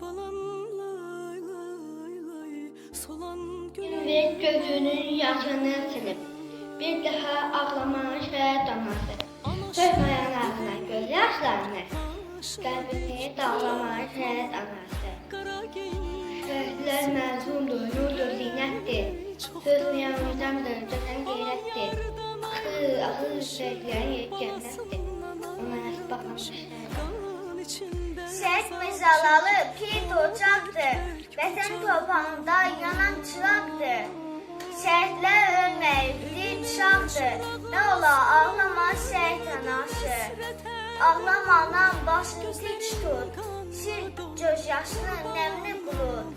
Balam lay lay lay solan gönül gözünün yaşını silip bir daha ağlamaya şeye dönmesi. Dönmeyen ağzına göz yaşlarını kalbini dağlamaya şeye dönmesi. Sözler məzmundur, nurdur, zinətdir. Söz niyə müjdəmdir, dönən qeyrətdir. Axı, axı, sözlərin. Mezalalı pir ocaqdır. Vətən torpağında yanan çıraqdır. Şəhidlər ölməyib, dil çağdır. Nə ola ağlama şəhid anası. Ağlama anam başını dik tut. Sil göz yaşını nəmli qurut.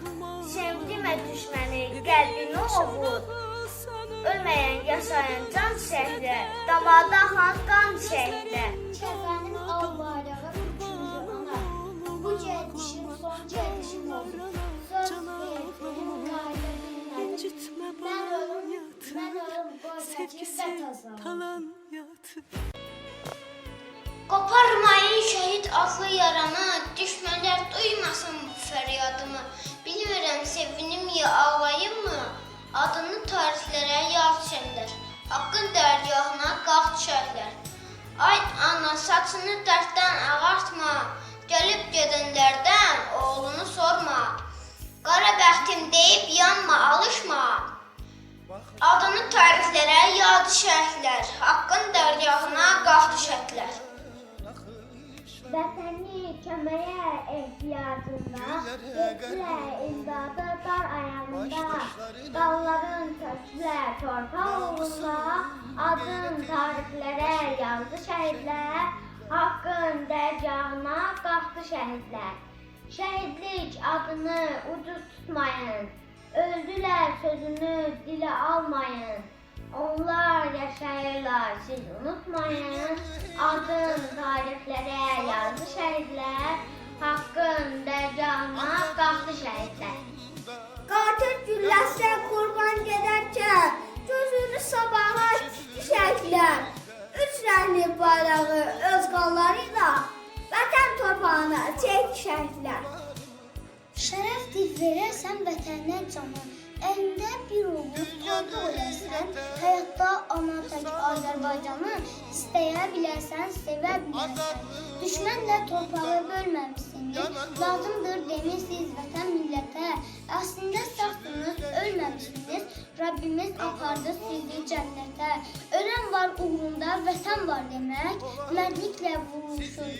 Sevdimə düşməni qəlbini ovut. Ölməyən yaşayan can şəhidlər, damada xan qan şəhidlər. Çevrenin tazam. talan yatı Qoparmayın şəhid axı yaranı, düşmənlər duymasın bu fəryadımı. Bilmirəm sevinim ya ağlayım mı? Adını tarixlərə yaz düşənlər, haqqın dərgahına qalx düşərlər. Ay ana saçını dərddən ağartma, düşərlər, haqqın dərgahına qalx düşərlər. Vətəni köməyə ehtiyacında, getdilə imdada dar ayağında, dalların tökülə torpaq uğrunda, adın tarixlərə yazdı şəhidlər, haqqın dərgahına qalxdı şəhidlər. Şəhidlik adını ucuz tutmayın, öldülər sözünü dilə almayın. Siz unutmayın. Adın tarixlərə yazdı şəhidlər, haqqın dərgahına qalxdı şəhidlər. Qatil gülləsinə qurban gedərkən gözünü sabaha düşəklər. Üç rəngli bayrağı öz qanları ilə vətən torpağına çəkişəklər. Şərəf dil verərsən vətənə cana, əlində bir olub torpaq olarsan, həyatda ana tək Azərbaycanı istəyə bilərsən, sevə bilərsən. Düşmənlə torpağı bölməmisiniz, lazımdır demisiniz vətən millətə. Əslində sağsınız, ölməmisiniz, Rabbimiz apardı sizi cənnətə. Ölən var uğrunda vətən var demək, mərdliklə vuruşur